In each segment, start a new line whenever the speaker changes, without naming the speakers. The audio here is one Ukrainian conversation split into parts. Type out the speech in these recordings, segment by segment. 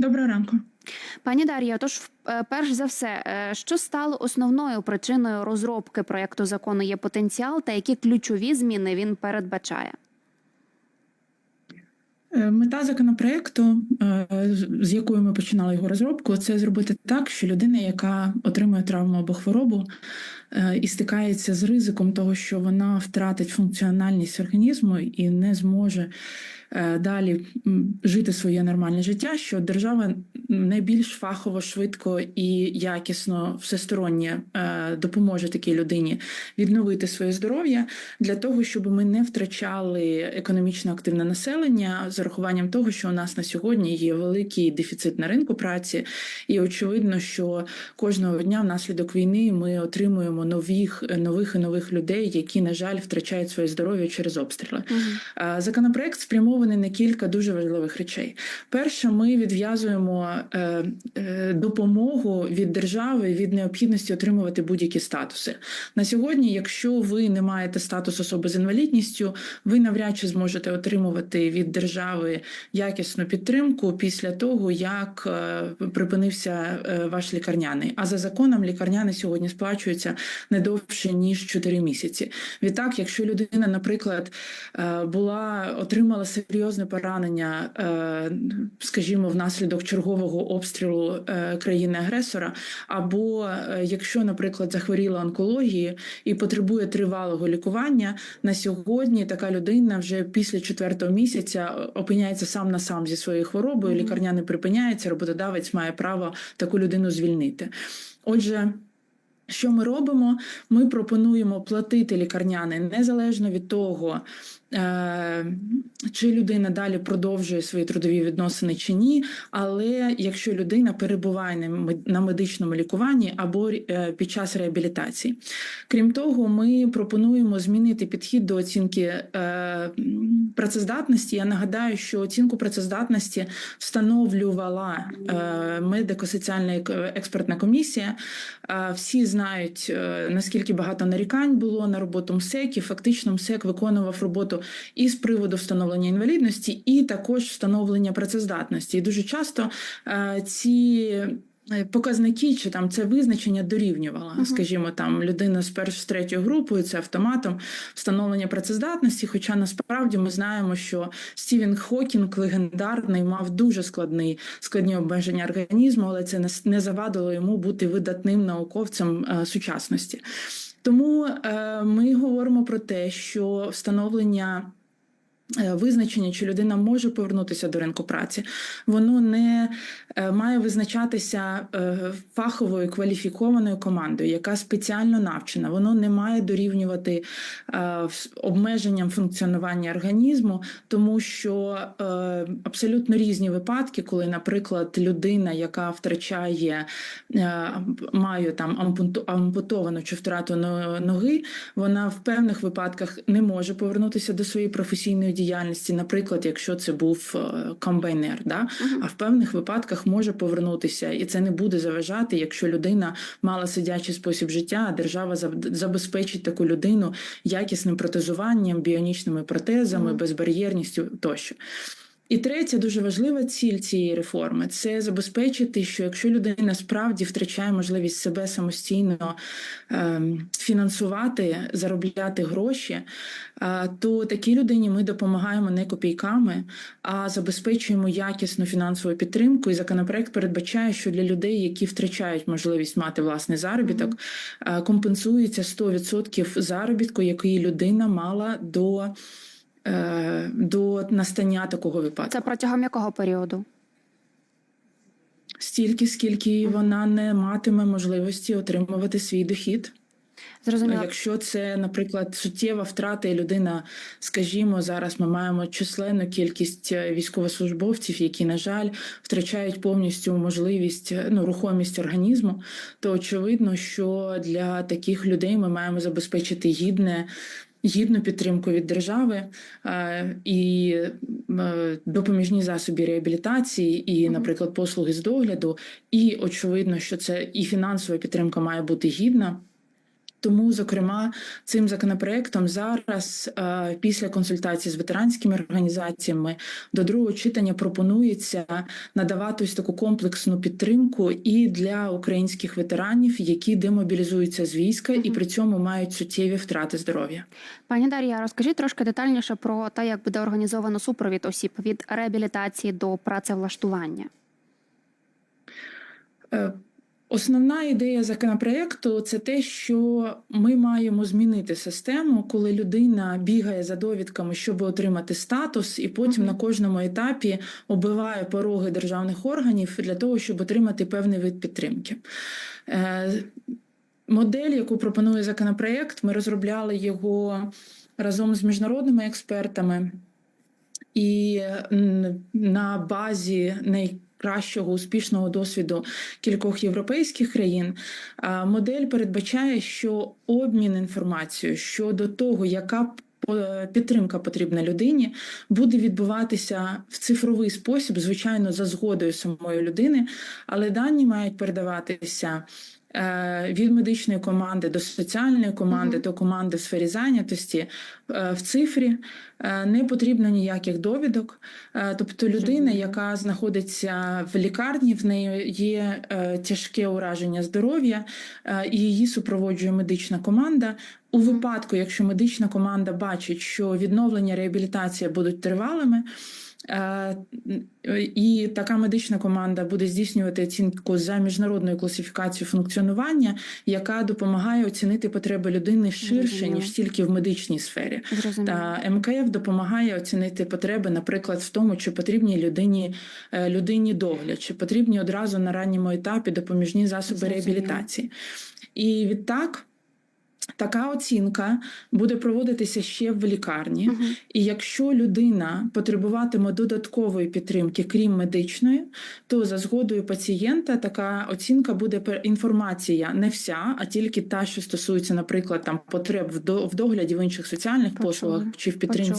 Доброго ранку.
Пані Дар'я, тож е, перш за все, е, що стало основною причиною розробки проєкту закону є потенціал та які ключові зміни він передбачає?
Е, Мета законопроекту, з якою ми починали його розробку, це зробити так, що людина, яка отримує травму або хворобу і стикається з ризиком того, що вона втратить функціональність організму і не зможе е, далі жити своє нормальне життя, що держава найбільш фахово, швидко і якісно всесторонньо е, допоможе такій людині відновити своє здоров'я для того, щоб ми не втрачали економічно активне населення з урахуванням того, що у нас на сьогодні є великий дефіцит на ринку праці, і очевидно, що кожного дня внаслідок війни ми отримуємо нових нових і нових людей, які на жаль втрачають своє здоров'я через обстріли. Е, Законопроект спрямований на кілька дуже важливих речей. Перше, ми відв'язуємо е, е, допомогу від держави від необхідності отримувати будь-які статуси. На сьогодні, якщо ви не маєте статус особи з інвалідністю, ви навряд чи зможете отримувати від держави якісну підтримку після того, як припинився ваш лікарняний. А за законом лікарняний сьогодні сплачується не довше ніж 4 місяці. Відтак, якщо людина, наприклад, е, була отримала серйозне поранення, е, скажімо, внаслідок чергового обстрілу е, країни-агресора, або якщо, наприклад, захворіла онкологією і потребує тривалого лікування, на сьогодні така людина вже після четвертого місяця опиняється сам на сам зі своєю хворобою. Лікарня не припиняється, роботодавець має право таку людину звільнити. Отже. Що ми робимо? Ми пропонуємо платити лікарняне незалежно від того, е, чи людина далі продовжує свої трудові відносини чи ні. Але якщо людина перебуває на медичному лікуванні або е, під час реабілітації, крім того, ми пропонуємо змінити підхід до оцінки е, працездатності. Я нагадаю, що оцінку працездатності встановлювала е, медико-соціальна експертна комісія. Е, Всі знають е, наскільки багато нарікань було на роботу МСЕК, і фактично МСЕК виконував роботу і з приводу встановлення інвалідності, і також встановлення працездатності. І дуже часто ці. Е, Показники чи там це визначення дорівнювало,
Мгм.
скажімо, там людина з перш з третьою групою, це автоматом встановлення працездатності. Хоча насправді ми знаємо, що Стівен Хокінг легендарний мав дуже складний складні обмеження організму, але це не завадило йому бути видатним науковцем е, сучасності. Тому е, ми говоримо про те, що встановлення. Е, Визначення, чи людина може повернутися до ринку праці, воно не е, має визначатися е, фаховою кваліфікованою командою, яка спеціально навчена. Воно не має дорівнювати обмеженням функціонування організму, тому що абсолютно різні випадки, коли, наприклад, людина, яка втрачає, має там ампутовану чи втрату ноги, вона в певних випадках не може повернутися до своєї професійної діяльності, наприклад, якщо це був е, комбайнер, да? а в певних випадках може повернутися, і це не буде заважати, якщо людина мала сидячий спосіб життя, а держава забезпечить таку людину якісним протезуванням, біонічними протезами, безбар'єрністю тощо. І третя дуже важлива ціль цієї реформи це забезпечити, що якщо людина справді втрачає можливість себе самостійно ем, фінансувати, заробляти гроші, е, то такій людині ми допомагаємо не копійками, а забезпечуємо якісну фінансову підтримку. І законопроект передбачає, що для людей, які втрачають можливість мати власний заробіток, е, компенсується 100% заробітку, який людина мала до. Е, До настання такого випадку
Це протягом якого періоду?
стільки, скільки вона не матиме можливості отримувати свій дохід.
Зрозуміло.
Якщо це, наприклад, суттєва втрата, і людина, скажімо, зараз ми маємо численну кількість е, військовослужбовців, які, на жаль, втрачають повністю можливість е, ну, рухомість організму, то очевидно, що для таких людей ми маємо забезпечити гідне. Гідну підтримку від держави е, і е, допоміжні засоби реабілітації, і, наприклад, послуги з догляду. І очевидно, що це і фінансова підтримка має бути гідна. Тому, зокрема, цим законопроектом зараз, е, після консультацій з ветеранськими організаціями, до другого читання пропонується надавати ось таку комплексну підтримку і для українських ветеранів, які демобілізуються з війська і при цьому мають суттєві втрати здоров'я.
Пані Дар'я, розкажіть трошки детальніше про те, як буде організовано супровід осіб від реабілітації до працевлаштування.
Основна ідея законопроекту це те, що ми маємо змінити систему, коли людина бігає за довідками, щоб отримати статус, і потім на кожному етапі оббиває пороги державних органів для того, щоб отримати певний вид підтримки. Е, Модель, яку пропонує законопроект, ми розробляли його разом з міжнародними експертами. І на базі найкращого успішного досвіду кількох європейських країн модель передбачає, що обмін інформацією щодо того, яка підтримка потрібна людині, буде відбуватися в цифровий спосіб, звичайно, за згодою самої людини, але дані мають передаватися. Е, Від медичної команди до соціальної команди,
Мгм.
до команди в сфері зайнятості е, в цифрі Е, не потрібно ніяких довідок. Тобто людина, яка знаходиться в лікарні, в неї є тяжке ураження здоров'я, і її супроводжує медична команда. У випадку, якщо медична команда бачить, що відновлення реабілітація будуть тривалими. е, І така медична команда буде здійснювати оцінку за міжнародною класифікацією функціонування, яка допомагає оцінити потреби людини ширше ніж тільки в медичній сфері. Та МКФ допомагає оцінити потреби, наприклад, в тому, чи потрібні людині е, людині догляд, чи потрібні одразу на ранньому етапі допоміжні засоби
Зрозуміло.
реабілітації. І відтак. Така оцінка буде проводитися ще в лікарні,
Мгм.
і якщо людина потребуватиме додаткової підтримки, крім медичної, то за згодою пацієнта така оцінка буде інформація не вся, а тільки та, що стосується, наприклад, там потреб в до- в догляді в інших соціальних послугах чи в підтримці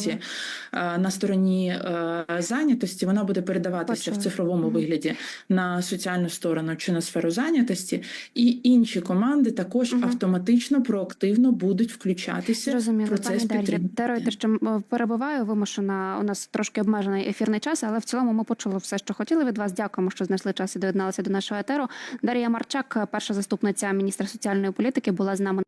Почула.
е, на стороні е, зайнятості, вона буде передаватися
Почула.
в цифровому
Мгм.
вигляді на соціальну сторону чи на сферу зайнятості, і інші команди також
Мгм.
автоматично проактивно будуть включатися в
Зрозуміло,
процес
пані Дар'я.
підтримки.
те, що е, перебуваю вимушена. У нас трошки обмежений ефірний час, але в цілому ми почули все, що хотіли від вас. Дякуємо, що знайшли час і доєдналися до нашого етеру. Дар'я Марчак, перша заступниця міністра соціальної політики, була з нами.